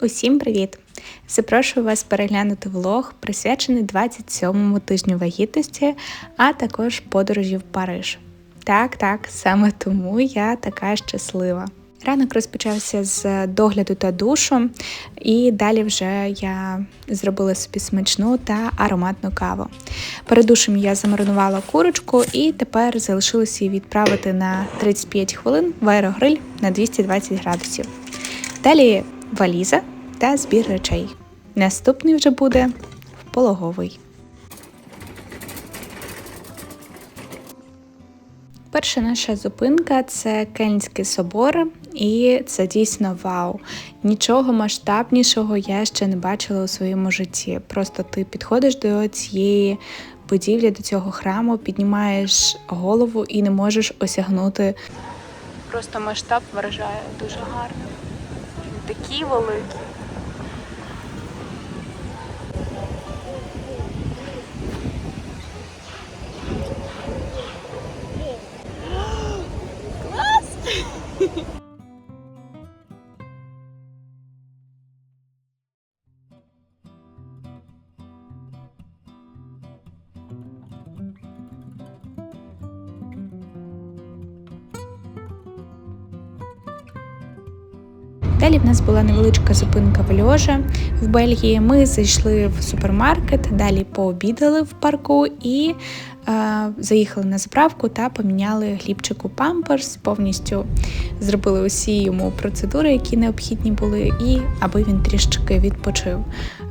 Усім привіт! Запрошую вас переглянути влог, присвячений 27-му тижню вагітності, а також подорожі в Париж. Так, так, саме тому я така щаслива. Ранок розпочався з догляду та душу, і далі вже я зробила собі смачну та ароматну каву. Перед душем я замаринувала курочку і тепер залишилося її відправити на 35 хвилин в аерогриль на 220 градусів. Далі валіза та збір речей. Наступний вже буде пологовий. Перша наша зупинка це Кельнський собор, і це дійсно вау. Нічого масштабнішого я ще не бачила у своєму житті. Просто ти підходиш до цієї будівлі, до цього храму, піднімаєш голову і не можеш осягнути. Просто масштаб вражає дуже гарно. Такі великі. Далі в нас була невеличка зупинка в Льожа в Бельгії. Ми зайшли в супермаркет, далі пообідали в парку і е, заїхали на заправку та поміняли хлібчику памперс, повністю зробили усі йому процедури, які необхідні були, і аби він трішки відпочив.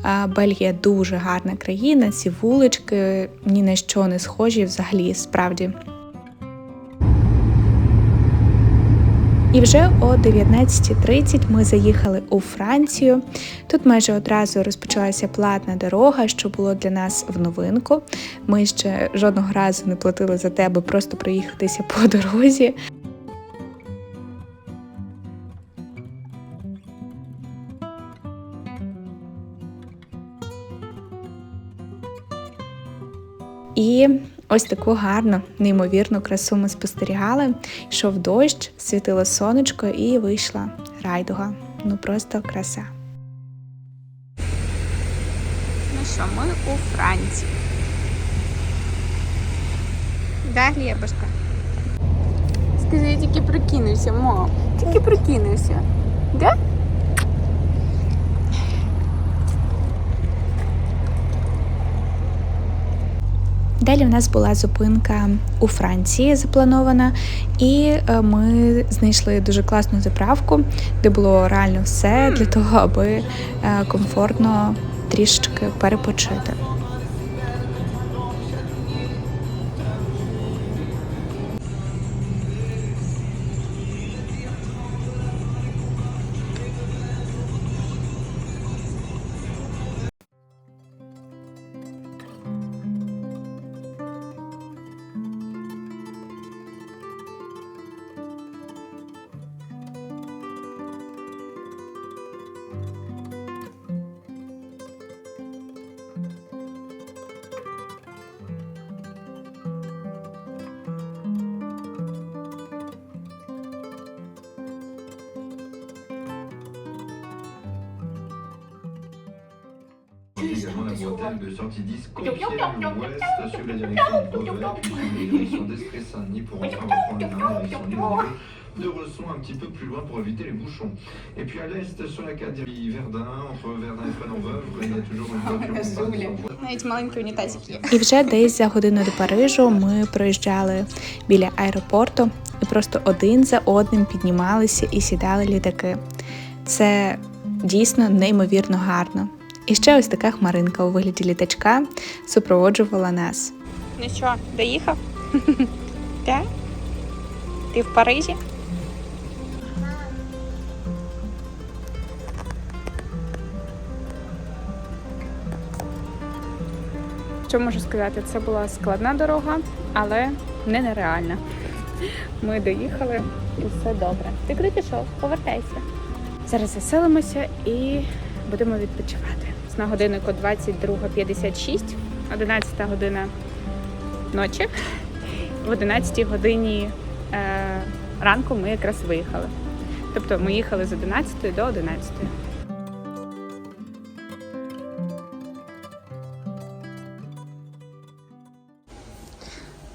Е, Бельгія дуже гарна країна, ці вулички ні на що не схожі взагалі справді. І вже о 19.30 ми заїхали у Францію. Тут майже одразу розпочалася платна дорога, що було для нас в новинку. Ми ще жодного разу не платили за те, аби просто проїхатися по дорозі. І ось таку гарну, неймовірну красу ми спостерігали. Йшов дощ, світило сонечко і вийшла райдуга. Ну просто краса. Ну що, ми у Франції. Да, Глебушка? Скажи, я тільки прикинувся, мам. Тільки прикинувся. Да? Далі в нас була зупинка у Франції запланована, і е, ми знайшли дуже класну заправку, де було реально все для того, аби е, комфортно трішечки перепочити. Également la bretelle de sortie 10 Compiègne-Ouest sur la direction de Beauvais, puis suivre les d'Estrée Saint-Denis pour enfin reprendre la direction Lyon de Resson un petit peu plus loin pour éviter les bouchons. Et puis à l'est sur la 4 Verdun, entre Verdun et Fresnon-Veuve, il y a toujours une voiture en. Навіть маленький унітазик є. І вже десь за годину до Парижу ми проїжджали біля аеропорту і просто один за одним піднімалися і сідали літаки. Це дійсно неймовірно гарно. І ще ось така хмаринка у вигляді літачка супроводжувала нас. Ну що, доїхав? Так? Ти в Парижі? Що можу сказати? Це була складна дорога, але не нереальна. Ми доїхали і все добре. Ти куди пішов? Повертайся. Зараз заселимося і будемо відпочивати зараз на годиннику 22.56, 11 година ночі. В 11 годині е, ранку ми якраз виїхали. Тобто ми їхали з 11 до 11.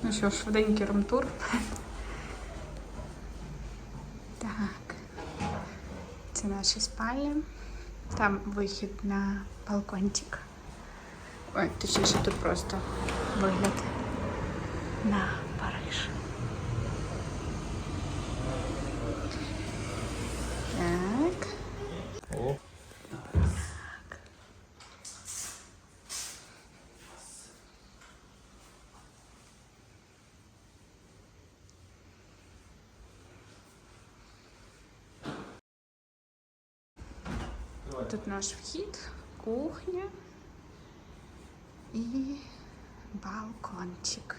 Ну що, швиденький ромтур. Так, це наші спальні. Там вихід на балкончик. Ой, точніше, тут просто вигляд на Париж. Так. Тут наш вхід, кухня і балкончик.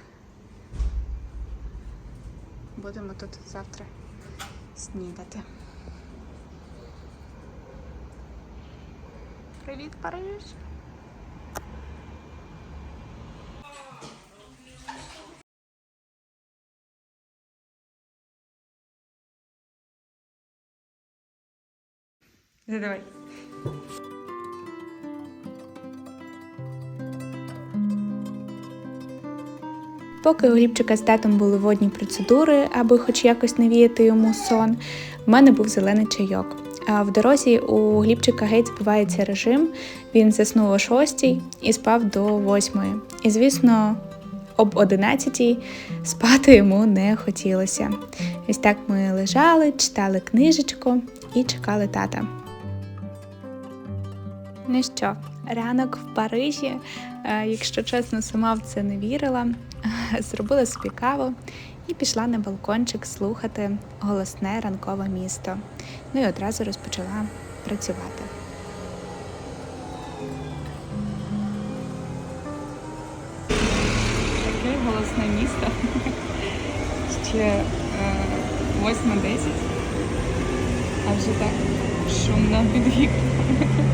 Будемо тут завтра снідати. Привіт, Париж! Задавай. Поки у Глібчика з татом були водні процедури, аби хоч якось навіяти йому сон, в мене був зелений чайок. А в дорозі у Глібчика геть збивається режим. Він заснув о 6 і спав до 8. І, звісно, об 11 спати йому не хотілося. Ось так ми лежали, читали книжечку і чекали тата. Ну що, ранок в Парижі, Е, якщо чесно, сама в це не вірила. Зробила собі каву і пішла на балкончик слухати голосне ранкове місто. Ну і одразу розпочала працювати. Таке голосне місто. Ще е, 8-10. А вже так шумно під вікном.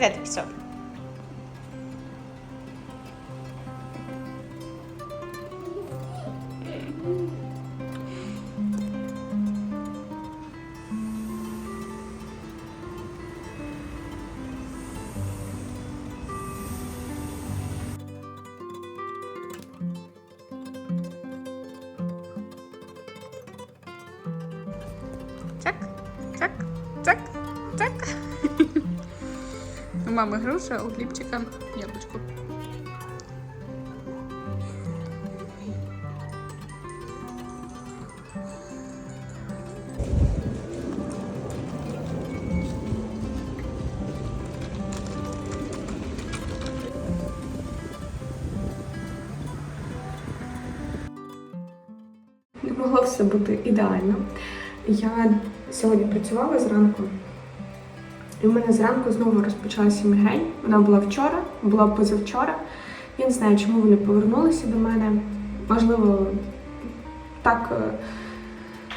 Куди ти пішов? Цак, цак, У мами груша, у хлібчика яблучко. Не могло все бути ідеально. Я сьогодні працювала зранку, і в мене зранку знову розпочалася мігрень. Вона була вчора, була позавчора. Я не знаю, чому вони повернулися до мене. Можливо, так е,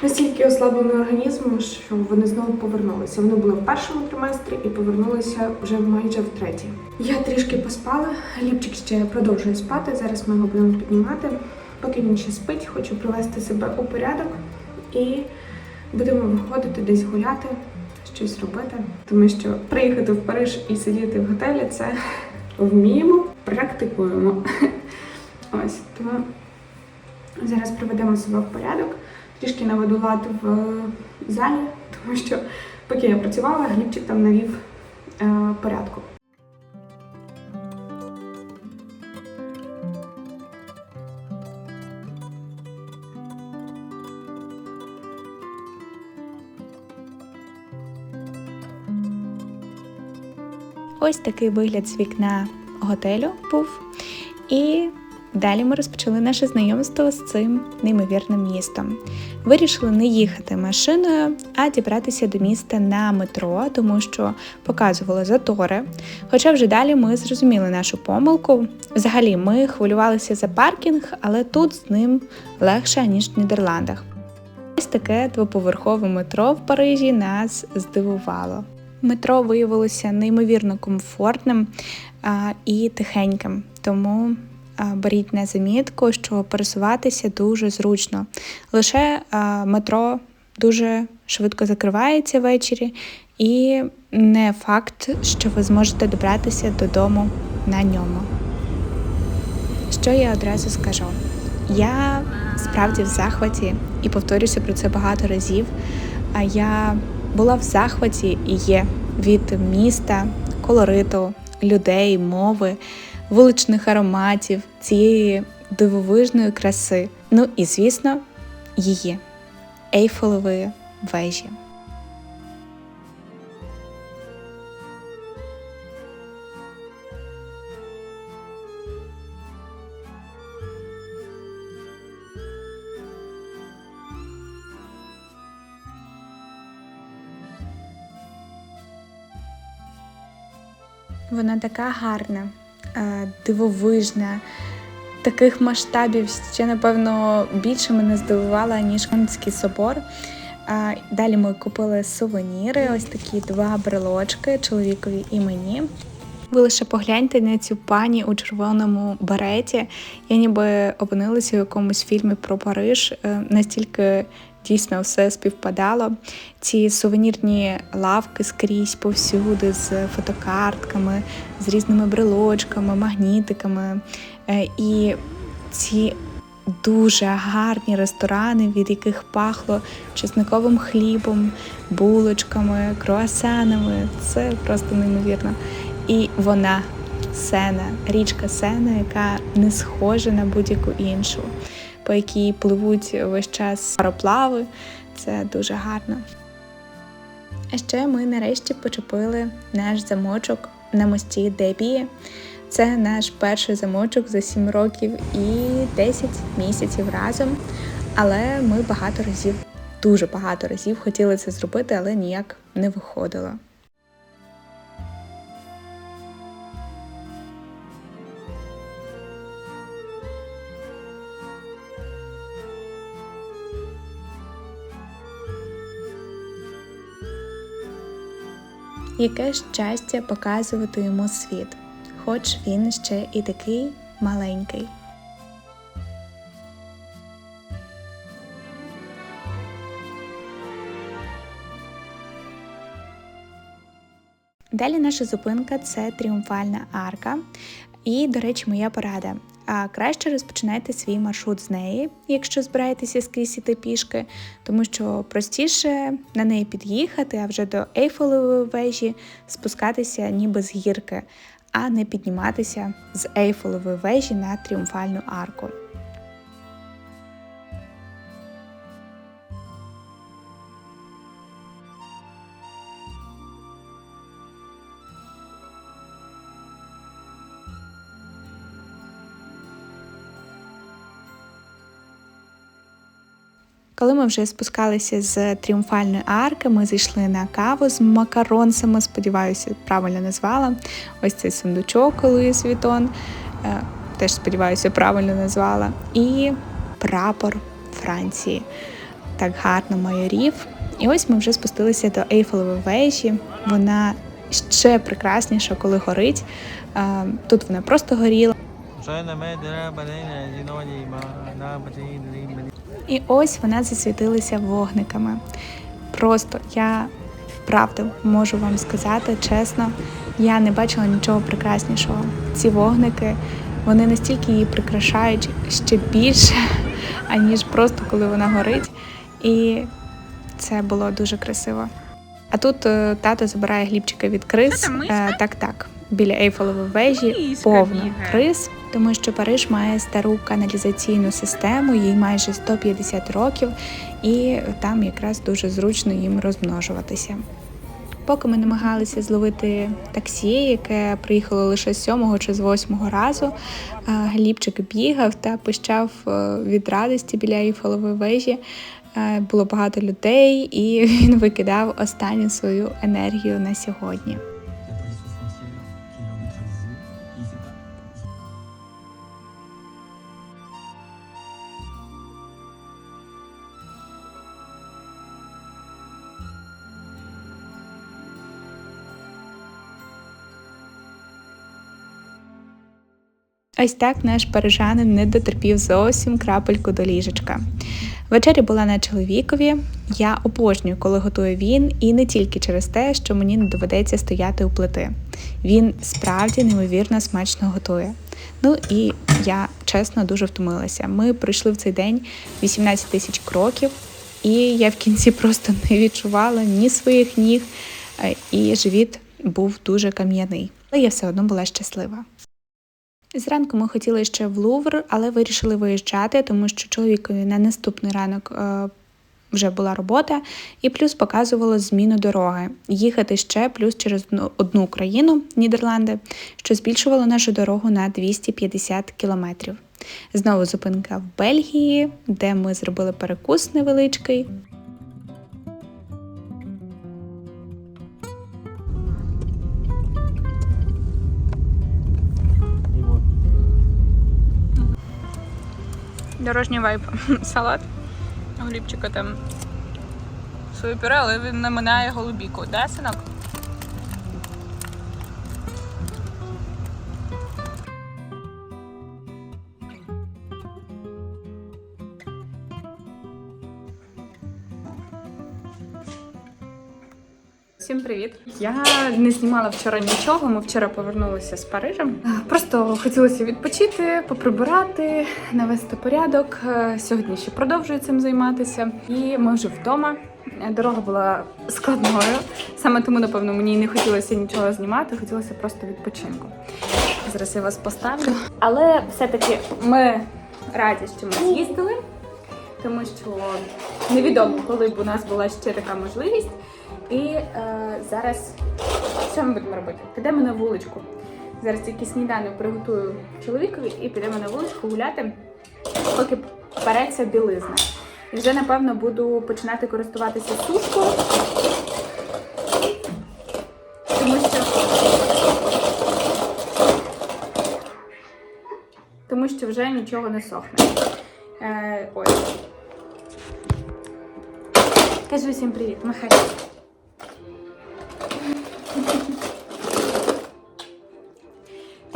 настільки ослаблений організм, що вони знову повернулися. Вони були в першому триместрі і повернулися вже майже в третій. Я трішки поспала, Ліпчик ще продовжує спати. Зараз ми його будемо піднімати. Поки він ще спить, хочу привести себе у порядок і будемо виходити десь гуляти, щось робити. Тому що приїхати в Париж і сидіти в готелі це вміємо, практикуємо. Ось тому зараз приведемо себе в порядок, трішки наведу лад в залі, тому що поки я працювала, Глібчик там навів е, порядку. Ось такий вигляд з вікна готелю був. І далі ми розпочали наше знайомство з цим неймовірним містом. Вирішили не їхати машиною, а дібратися до міста на метро, тому що показували затори. Хоча вже далі ми зрозуміли нашу помилку. Взагалі, ми хвилювалися за паркінг, але тут з ним легше, ніж в Нідерландах. Ось таке двоповерхове метро в Парижі нас здивувало. Метро виявилося неймовірно комфортним і тихеньким, тому беріть на замітку, що пересуватися дуже зручно. Лише метро дуже швидко закривається ввечері, і не факт, що ви зможете добратися додому на ньому. Що я одразу скажу? Я справді в захваті і повторюся про це багато разів. А я була в захваті і є від міста, колориту, людей, мови, вуличних ароматів, цієї дивовижної краси. Ну і звісно, її ейфелевої вежі. Вона така гарна, е, дивовижна. Таких масштабів ще, напевно, більше мене здивувала, ніж Конський собор. А, Далі ми купили сувеніри, ось такі два брелочки чоловікові і мені. Ви лише погляньте на цю пані у червоному береті. Я ніби опинилася у якомусь фільмі про Париж. Е, Настільки дійсно все співпадало. Ці сувенірні лавки скрізь повсюди з фотокартками, з різними брелочками, магнітиками. Е, І ці дуже гарні ресторани, від яких пахло чесниковим хлібом, булочками, круасанами. Це просто неймовірно. І вона сена, річка Сена, яка не схожа на будь-яку іншу, по якій пливуть весь час пароплави. Це дуже гарно. А ще ми нарешті почепили наш замочок на мості Дебії. Це наш перший замочок за 7 років і 10 місяців разом. Але ми багато разів, дуже багато разів хотіли це зробити, але ніяк не виходило. Яке щастя показувати йому світ, хоч він ще і такий маленький. Далі наша зупинка це тріумфальна арка. І, до речі, моя порада. А краще розпочинайте свій маршрут з неї, якщо збираєтеся скрізь іти пішки, тому що простіше на неї під'їхати, а вже до Ейфелевої вежі спускатися ніби з гірки, а не підніматися з Ейфелевої вежі на тріумфальну арку. Коли ми вже спускалися з тріумфальної арки, ми зайшли на каву з макаронцями, сподіваюся, правильно назвала. Ось цей сундучок Луїс Вітон, е, теж сподіваюся, правильно назвала. І прапор Франції. Так гарно майорів. І ось ми вже спустилися до Ейфелевої вежі. Вона ще прекрасніша, коли горить. Е, Тут вона просто горіла. І ось вона засвітилася вогниками. Просто я правду можу вам сказати чесно, я не бачила нічого прекраснішого. Ці вогники вони настільки її прикрашають ще більше, аніж просто коли вона горить. І це було дуже красиво. А тут е, тато забирає глібчика від крис. Е, так, так. Біля Ейфелевої вежі повно крис, тому що Париж має стару каналізаційну систему, їй майже 150 років, і там якраз дуже зручно їм розмножуватися. Поки ми намагалися зловити таксі, яке приїхало лише з сьомого чи з восьмого разу, е, Глібчик бігав та пищав е, від радості біля Ейфелевої вежі. Е, Було багато людей, і він викидав останню свою енергію на сьогодні. Ось так наш парижанин не дотерпів зовсім крапельку до ліжечка. Вечеря була на чоловікові. Я обожнюю, коли готує він, і не тільки через те, що мені не доведеться стояти у плити. Він справді неймовірно смачно готує. Ну і я чесно дуже втомилася. Ми пройшли в цей день 18 тисяч кроків, і я в кінці просто не відчувала ні своїх ніг, е, і живіт був дуже кам'яний. Але я все одно була щаслива. Зранку ми хотіли ще в Лувр, але вирішили виїжджати, тому що чоловікові на наступний ранок е, вже була робота, і плюс показувало зміну дороги. Їхати ще плюс через одну- країну, Нідерланди, що збільшувало нашу дорогу на 250 кілометрів. Знову зупинка в Бельгії, де ми зробили перекус невеличкий. Дорожній вайп. Салат. Глібчика там своє пюре, але він не минає голубіку, да, синок? Всім привіт! Я не знімала вчора нічого. Ми вчора повернулися з Парижа. Просто хотілося відпочити, поприбирати, навести порядок. Е, Сьогодні ще продовжую цим займатися. І ми вже вдома. Е, Дорога була складною. Саме тому, напевно, мені не хотілося нічого знімати, хотілося просто відпочинку. Зараз я вас поставлю. Але все-таки ми раді, що ми з'їздили, тому що невідомо, коли б у нас була ще така можливість. І е, зараз що ми будемо робити? Підемо на вуличку. Зараз тільки сніданок приготую чоловікові і підемо на вуличку гуляти, поки переться білизна. І вже напевно буду починати користуватися сушкою. Тому що. Тому що вже нічого не сохне. Е, ось. Кажу всім привіт, махай.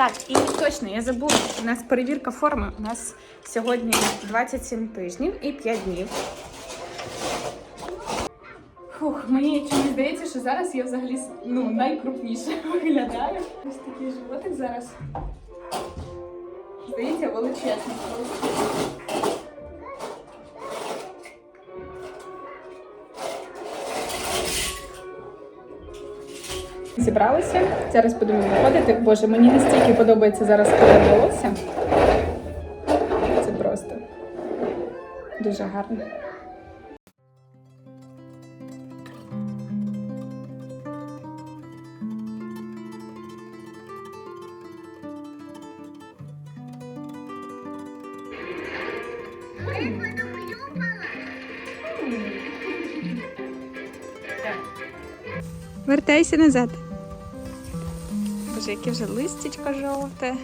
Так, і точно, я забула, у нас перевірка форми. У нас сьогодні 27 тижнів і 5 днів. Фух, мені чомусь здається, що зараз я взагалі ну, найкрупніше виглядаю. Ось такий животик зараз. Здається, величезний. Зібралися. Зараз будемо виходити. Боже, мені настільки подобається зараз колір волосся. Це просто дуже гарно. Вертайся назад. Боже, яке вже листячко жовте.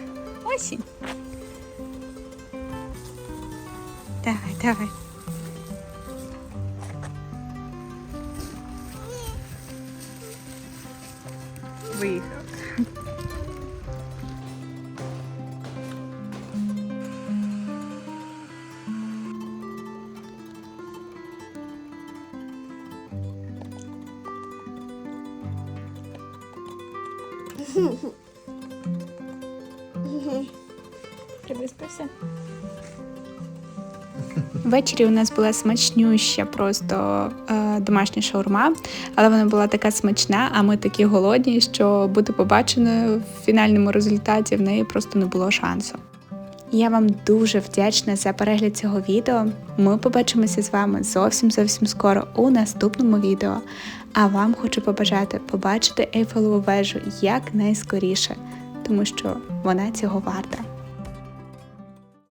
Осінь. Давай, давай. Привиспався. Ввечері у нас була смачнюща просто е, домашня шаурма, але вона була така смачна, а ми такі голодні, що бути побаченою в фінальному результаті в неї просто не було шансу. Я вам дуже вдячна за перегляд цього відео. Ми побачимося з вами зовсім зовсім скоро у наступному відео. А вам хочу побажати побачити Ейфелеву вежу якнайскоріше, тому що вона цього варта.